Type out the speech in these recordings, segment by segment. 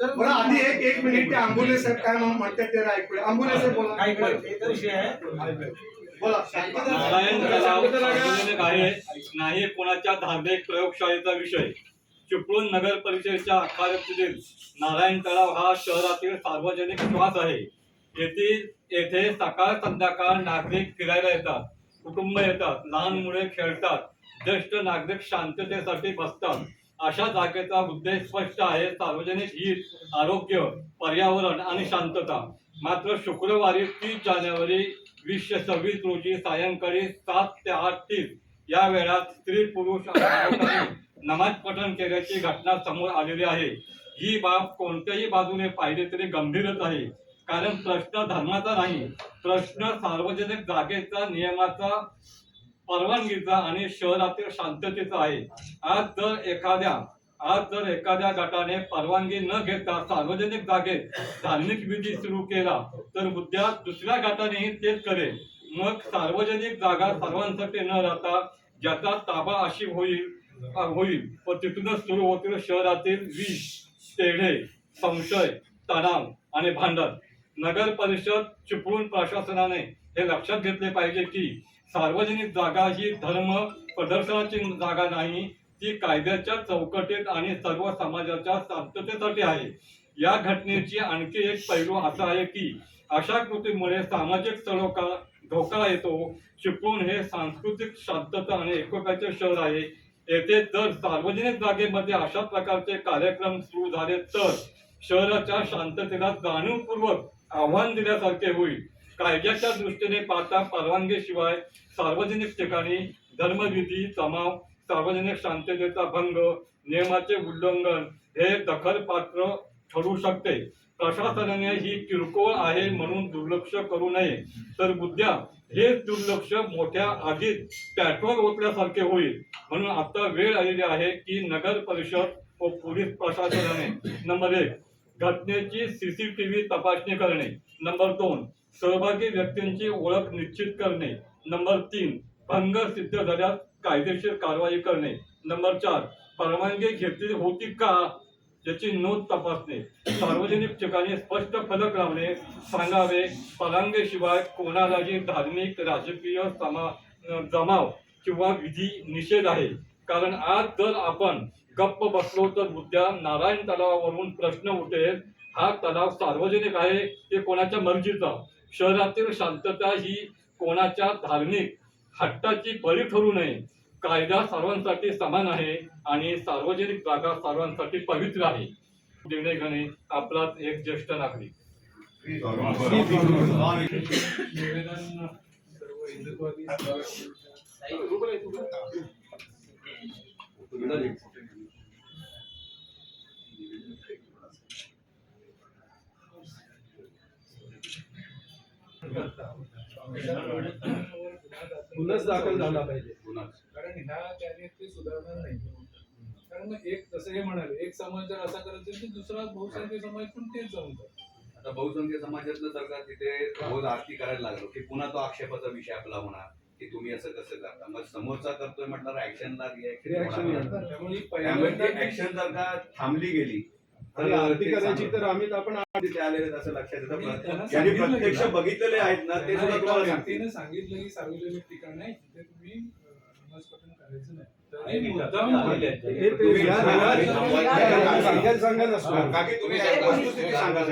तर आधी एक एक मिनिट ते आंबोले साहेब काय म्हणून म्हणतात ते ऐकूया. आंबोले साहेब बोला. नाही कोणाच्या धार्मिक प्रयोगशाळेचा विषय. चिपळूण नगर परिषदेच्या अखत्यारीतील नारायण तलाव हा शहरातील सार्वजनिक श्वास आहे. येथील येथे सकाळ संध्याकाळ नागरिक फिरायला येतात. कुटुंब येतात. लहान मुले खेळतात. ज्येष्ठ नागरिक शांततेसाठी बसतात. अशा जागेचा उद्देश स्पष्ट आहे. सार्वजनिक हित आरोग्य पर्यावरण आणि शांतता. मात्र शुक्रवारी तीस जानेवारी वीसशे सव्वीस रोजी सायंकाळी सात ते आठ तीस या वेळात स्त्री पुरुष नमाज पठण केल्याची घटना समोर आलेली आहे. ही बाब कोणत्याही बाजूने पाहिली तरी गंभीरच आहे. कारण प्रश्न धर्माचा नाही. प्रश्न सार्वजनिक जागेचा नियमाचा परवानगीचा आणि शहरातील शांततेचा आहे. आज जर एखाद्या आज जर एखाद्या गटाने परवानगी न घेता सार्वजनिक जागेत धार्मिक विधी सुरू केला तर उद्या दुसऱ्या गटानेही तेच करेल. मग सार्वजनिक जागा सर्वांसाठी न राहता ज्याचा ताबा अशी होईल होईल. व तिथूनच सुरू होतील शहरातील विष तेढे संशय तणाव आणि भांडण. नगर परिषद चिपळूण प्रशासनाने हे लक्षात घेतले पाहिजे की सार्वजनिक जागा ही धर्म प्रदर्शनाची जागा नाही ती कायद्याच्या चौकटीत आणि सर्व समाजाच्या शांततेसाठी आहे. या घटनेची आणखी एक पैलू असा आहे की अशा कृतीमुळे सामाजिक चढोका धोका येतो. चिपळूण हे सांस्कृतिक शांतता आणि एकोप्याचे शहर आहे. येथे जर सार्वजनिक जागेमध्ये अशा प्रकारचे कार्यक्रम सुरू झाले तर शहराच्या शांततेला जाणीवपूर्वक आव्हान दिल्यासारखे होईल. कायद्याच्या दृष्टीने पाहता परवानगीशिवाय सार्वजनिक ठिकाणी धर्मविधी जमाव सार्वजनिक शांततेचा भंग नियमाचे उल्लंघन हे दखलपात्र ठरू शकते. प्रशासनाने ही किरकोळ आहे म्हणून दुर्लक्ष करू नये. तर उद्या हे दुर्लक्ष मोठ्या आगीत पेट्रोल ओतल्यासारखे होईल. म्हणून आता वेळ आलेली आहे की नगर परिषद व पोलीस प्रशासनाने. नंबर एक घटनेची सीसीटीव्ही तपासणी करणे. नंबर दोन सहभागी व्यक्तींची ओळख निश्चित करणे. नंबर तीन भंग सिद्ध झाल्यास कायदेशीर कारवाई करणे. नंबर चार परवानगी घेतली होती का याची नोंद तपासणे. सार्वजनिक ठिकाणी स्पष्ट फलक लावणे सांगावे. परवानगीशिवाय कोणालाही धार्मिक राजकीय समा जमाव किंवा विधी निषेध आहे. कारण आज जर आपण गप्प बसलो तर उद्या नारायण तलावावरून प्रश्न उठेल हा तलाव सार्वजनिक आहे ते कोणाच्या मर्जीचा? शहरातील शांतता ही कोणाच्या धार्मिक हट्टाची बळी ठरू नये. कायदा सर्वांसाठी समान आहे आणि सार्वजनिक जागा सर्वांसाठी पवित्र आहे. निर्णय घेणे आपलाच एक ज्येष्ठ नागरिक. निवेदन सर्व हिंदुत्ववादी गुन्हाच दाखल झाला पाहिजे. कारण ह्या कार्यात ते सुधारणार नाही. कारण मग एक जसं हे म्हणाले एक समाज जर असा करत असेल तर दुसरा बहुसंख्य समाज पण तेच जाऊन करतो. आता बहुसंख्य समाजातलं जर का तिथे रोज आरती करायला लागलो की पुन्हा तो आक्षेपाचा विषय आपला होणार की तुम्ही असं कसं करता. मग समोरचा करतोय म्हटलं ऍक्शनला येणार. त्यामुळे ऍक्शन जर का थांबली गेली आणि आरती करायची तर आम्ही आपण तिथे आलेले आहेत असं लक्षात येतं. ज्यांनी प्रत्यक्ष. बघितलेले आहेत ना ते सुद्धा तुम्हाला सांगतील. व्यक्तीने सांगितलं की सार्वजनिक ठिकाण आहे तिथे तुम्ही पठण करायचं नाही. आणि तरी मुद्दाम मुद्दाम आलेले आहेत. बोलले. हे ते या- या- तुम्ही- या- सांगायला सांगा नसतो काकी तुम्ही वस्तुस्थिती सांगा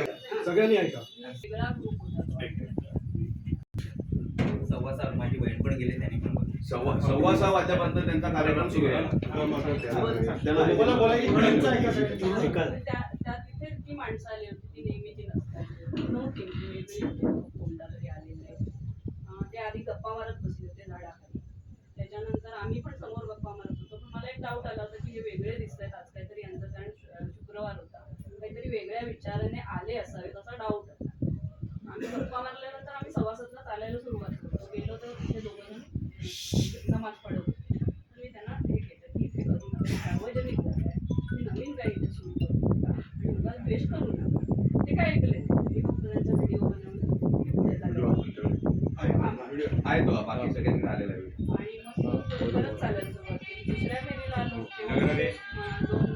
सगळ्यांनी ऐका. वेगळा ग्रुप होता सव्वा सात माझी बहीण पण गेली त्यांनी पण बघितलं. सव्वा सव्वा सहा वाजेपर्यंत त्यांचा कार्यक्रम सुरू आहे. बोला बोला ऐका सगळं. त्या माणसं आली होती ती नेहमीची नसतात. नव्हती वेगळी कोणता तरी आलेली आहे. ते आधी गप्पा मारत बसले होते झाडाखाली. त्याच्यानंतर आम्ही पण समोर गप्पा मारत होतो. पण मला एक डाऊट आला होता की हे वेगळे दिसत आहेत आज काहीतरी यांचा कारण शुक्रवार होता. काहीतरी वेगळ्या विचाराने आले असावेत असा डाऊट होता. आम्ही गप्पा मारल्यानंतर आम्ही सभासदला चालायला सुरुवात करतो गेलो तर तिथे दोघं आहे तो बाकी सगळ्यांकडे आलेला आहे. आणि मग चालायचं दुसऱ्या दोन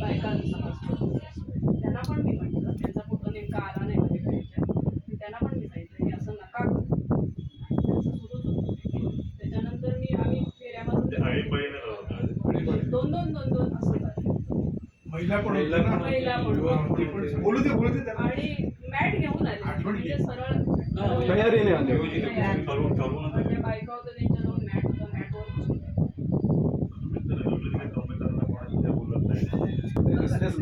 बायका समजतो त्यांना पण मी त्यांचा आला नाही त्यांना पण मी सांगितलं की असं नका त्याच्यानंतर मी आम्ही दोन दोन दोन दोन मॅट घेऊन आले. म्हणजे सरळ तयारीने आले.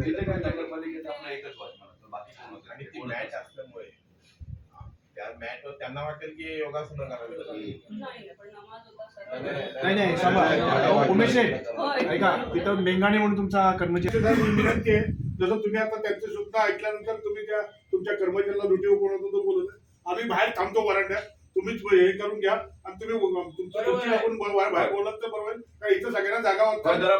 म्हणजे आपलं एकच वाचणार बाकी कोण होतं? आणि ती मॅच असल्यामुळे त्या मॅच त्यांना वाटेल की योगासनं करावी. नाही पण नमाज होता सरळ नाही उमेश. ऐका तिथं मेंगाणे म्हणून तुमचा कर्मचारी विनंती आहे जसं तुम्ही आता त्यांचं सुद्धा ऐकल्यानंतर तुम्ही त्या तुमच्या कर्मचाऱ्याला लुटीव कोण होतो तो बोलत आहे. आम्ही बाहेर थांबतो वरांड्यात. तुम्हीच हे करून घ्या. आणि तुम्ही तुमचं तुमची आपण बाहेर बाहेर बोलत तर बरोबर आहे. का इथं सगळ्यांना जागा होत पण जरा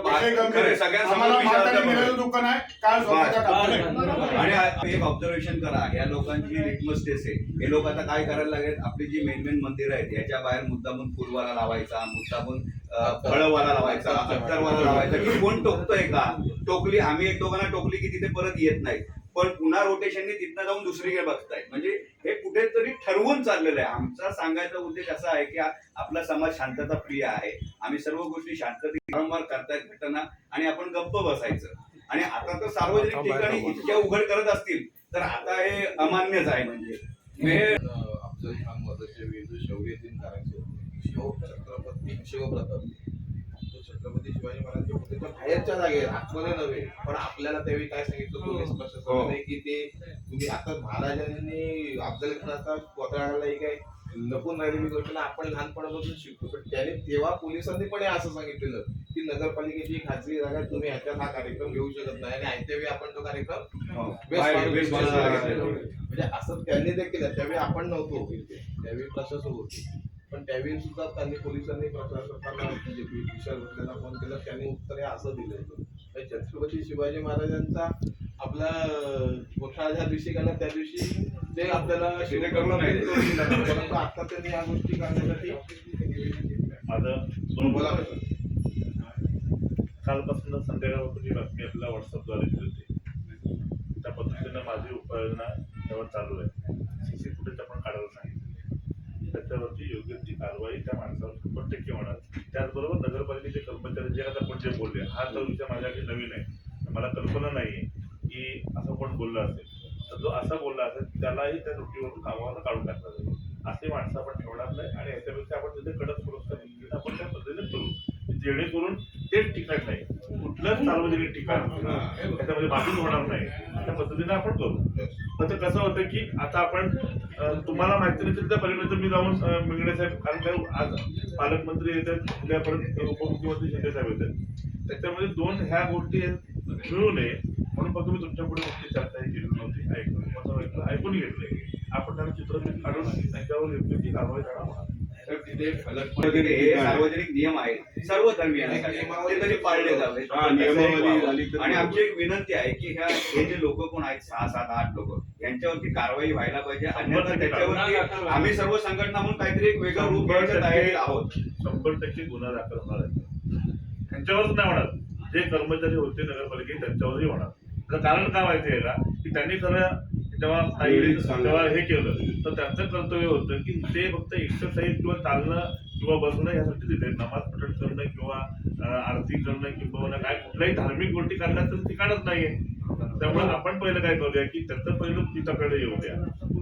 खरं आहे. सगळ्यांसमोर आम्हाला दुकान आहे. काय स्वतःचा बस. टाकून आहे. बरोबर. आणि आ- एक ऑब्झर्वेशन करा. या लोकांची लिटमस टेस्ट आहे. हे लोक आता काय करायला लागेल आपली जी मेन मेन मंदिर आहेत याच्या बाहेर मुद्दामून फुलवाला लावायचा मुद्दामून फळवाला लावायचा अत्तरवाला लावायचा की कोण टोकतोय का? टोकली आम्ही एक दोघांना टोकली की तिथे परत येत नाही. पण पुन्हा रोटेशनने तिथनं जाऊन दुसरीकडे बघतायत म्हणजे हे कुठेतरी ठरवून चाललेलं आहे. आमचा सांगायचा उद्देश असा आहे की आपला समाज शांतता प्रिय आहे. आम्ही सर्व गोष्टी शांततेत वारंवार करतायत घटना आणि आपण गप्प बसायचं. आणि आता तर सार्वजनिक ठिकाणी इतक्या उघड करत असतील तर आता हे अमान्यच आहे म्हणजे. हे शिव छत्रपती शिवप्रताप तो छत्रपती शिवाजी महाराज त्याच्या बाहेरच्या जागे आतमध्ये नव्हे. पण आपल्याला त्यावेळी काय सांगितलं पोलीस हो. प्रशासनाने की ते तुम्ही आता महाराजांनी अफजल खानाचा कोतळाला काय लपून राहिलेली गोष्ट आपण लहानपणापासून शिकतो. पण त्याने तेव्हा पोलिसांनी पण हे असं सांगितलेलं की नगरपालिकेची खाजगी जागा आहे, तुम्ही ह्याच्यात हा कार्यक्रम घेऊ शकत नाही. आणि आयत्या वेळी आपण तो कार्यक्रम हो. म्हणजे असं त्यांनी ते केलं. त्यावेळी आपण नव्हतो. त्यावेळी प्रशासक होते. पण त्यावेळी सुद्धा त्यांनी पोलिसांनी प्रशासकांना म्हणजे विचार घेतलेला फोन केला. त्यांनी उत्तर हे असं दिलं. छत्रपती शिवाजी महाराजांचा आपला मोठा ज्या दिवशी गेला त्या दिवशी ते आपल्याला. परंतु आता त्यांनी या गोष्टी करण्यासाठी माझं बोला कालपासून संध्याकाळपासून ही बातमी आपल्या व्हॉट्सअपद्वारे दिली होती. त्या पद्धतीनं माझी उपाययोजना त्यावर चालू आहे. सी सी फुटेज आपण काढायला सांगितले त्याच्यावरती योग्य ती कारवाई त्या माणसावर शंभर टक्के होणार. त्याचबरोबर नगरपालिकेचे कर्मचारी जे आता आपण जे बोलले हा तर विषय माझ्याकडे नवीन आहे मला कल्पना नाही की असं कोण बोललं असेल. तर जो असा बोलला असेल त्यालाही त्या नोटीवरून कामावर काढून टाकला जाईल. असे माणसं आपण ठेवणार नाही आणि याच्यापेक्षा आपण तिथे कडक सुरक्षा आपण त्या पद्धतीने करू. जेणेकरून तेच ठिकाण नाही. कुठलंच सार्वजनिक ठिकाण त्याच्यामध्ये बाधित होणार नाही. त्या पद्धतीने आपण करू. फक्त कसं होतं की आता आपण तुम्हाला माहिती नसेल तर पलीकडे मी जाऊन मिंगडे साहेब कारण काय आज पालकमंत्री येतात उद्या परत उपमुख्यमंत्री शिंदे साहेब येतात. त्याच्यामध्ये दोन ह्या गोष्टी मिळू नये. म्हणून फक्त मी तुमच्यापुढे गोष्टी चर्चा ही केली नव्हती. ऐकून ऐकून घेतले. आपण त्यांना चित्रफित काढून त्यांच्यावर योग्य ती कारवाई करणार तर तिथे फलक पण तिथे हे सार्वजनिक नियम आहेत. सर्व धर्मियांसाठी ते तरी पाळले जावे. हा, नियमावली झाली तर- आणि आमची एक विनंती आहे की ह्या हे जे लोक कोण आहेत सहा सात आठ लोक यांच्यावरती कारवाई व्हायला पाहिजे. अन्यथा त्याच्यावरती आम्ही सर्व संघटना म्हणून काहीतरी एक वेगळं रूप घ्यायच्या तयारीत आहोत. शंभर टक्के गुन्हा दाखल होणार आहे. त्यांच्यावरच नाही होणार. जे कर्मचारी होते नगरपालिकेत त्यांच्यावरही होणार. त्याचं कारण काय माहिती आहे का? की त्यांनी खरं काही तेव्हा हे केलं. तर त्यांचं कर्तव्य होतं की ते फक्त एक्सरसाइज किंवा चालणं किंवा बसणं यासाठी तिथे नमाज पठण करणं किंवा आरती करणं किंवा काय कुठल्याही धार्मिक गोष्टी करण्याचं ठिकाणच नाहीये. त्यामुळे आपण पहिलं काय करूया की त्याचं पहिलं तिच्याकडे येऊ द्या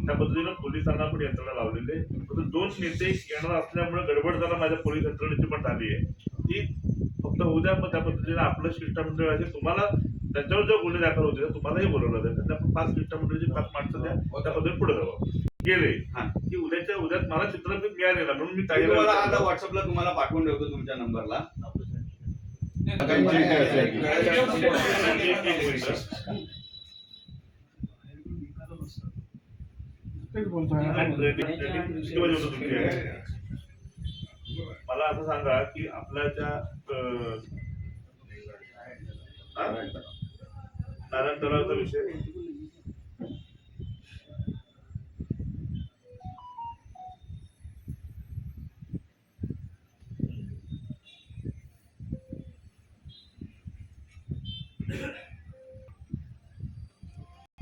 त्या पद्धतीनं पोलिसांना पण यंत्रणा लावलेली आहे. दोन नेते येणार असल्यामुळे गडबड जरा माझ्या पोलीस यंत्रणेची पण झाली आहे. ती फक्त होऊ द्या मग त्या पद्धतीने आपलं शिष्टमंडळ आहे. तुम्हाला त्यांच्यावर जो गुन्हे दाखल होते तुम्हालाही बोलवलं जाईल त्यांना आपण पाच शिष्टमंडळाची पाच माणसं द्या त्या पद्धतीने पुढे जावं. गेले. हा. की उद्याच्या उद्यात मला चित्रफित मिळाले ना म्हणून मी तुम्हाला आता काही व्हॉट्सअपला तुम्हाला पाठवून ठेवतो तुमच्या नंबरला. मला असं सांगा की आपल्या त्या हा? नारायण तलावचा विषय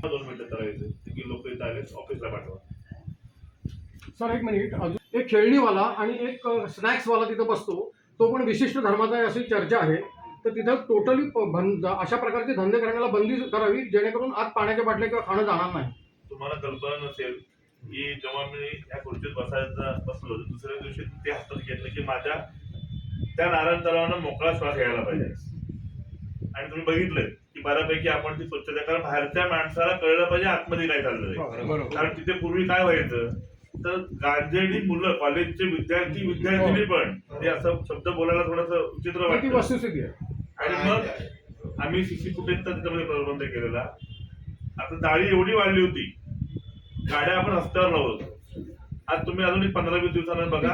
दोन मिनिटं करायचे की लोक इथं आले ऑफिसला पाठवा. सर एक मिनिट अजून एक खेळणीवाला आणि एक स्नॅक्सवाला तिथं बसतो. तो पण विशिष्ट धर्माचा आहे अशी चर्चा आहे. तर तिथं टोटली बंद अशा प्रकारचे धंदे करण्याला बंदी करावी जेणेकरून आत पाण्याच्या बाटल्या किंवा खाणं जाणार नाही. तुम्हाला कल्पना नसेल की जेव्हा मी या खुर्चीत बसायचा बसलो दुसऱ्या दिवशी ते हातात घेतलं की माझ्या त्या नारायण तलावानं मोकळा श्वास घ्यायला पाहिजे. आणि तुम्ही बघितलं की बऱ्यापैकी आपण ती स्वच्छता कारण बाहेरच्या माणसाला कळलं पाहिजे आतमध्ये काय चाललंय. बरोबर कारण तिथे पूर्वी काय व्हायचं तर गांजेडी मुलं कॉलेजचे विद्यार्थी विद्यार्थिनी पण हे असं शब्द बोलायला थोडस विचित्र वाटतं. आणि मग आम्ही सीसी त्याच्यामध्ये प्रतिबंध केलेला. आता जाळी एवढी वाढली होती गाड्या आपण रस्त्यावर लावत आज तुम्ही अजून एक पंधरा वीस दिवसांना बघा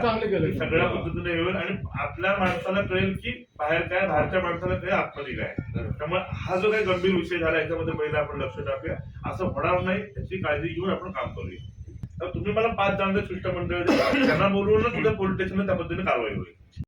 सगळ्या पद्धतीने होईल आणि आपल्या माणसाला कळेल की बाहेर काय बाहेरच्या माणसाला कळेल आतमध्ये काय. त्यामुळे हा जो काही गंभीर विषय झाला याच्यामध्ये पहिला आपण लक्ष टाकूया. असं होणार नाही याची काळजी घेऊन आपण काम करूया. तर तुम्ही मला पाच चांगले शिष्टमंडळ. त्यांना बोलवूनच उद्या पोलीस स्टेशनला त्या पद्धतीने कारवाई होईल.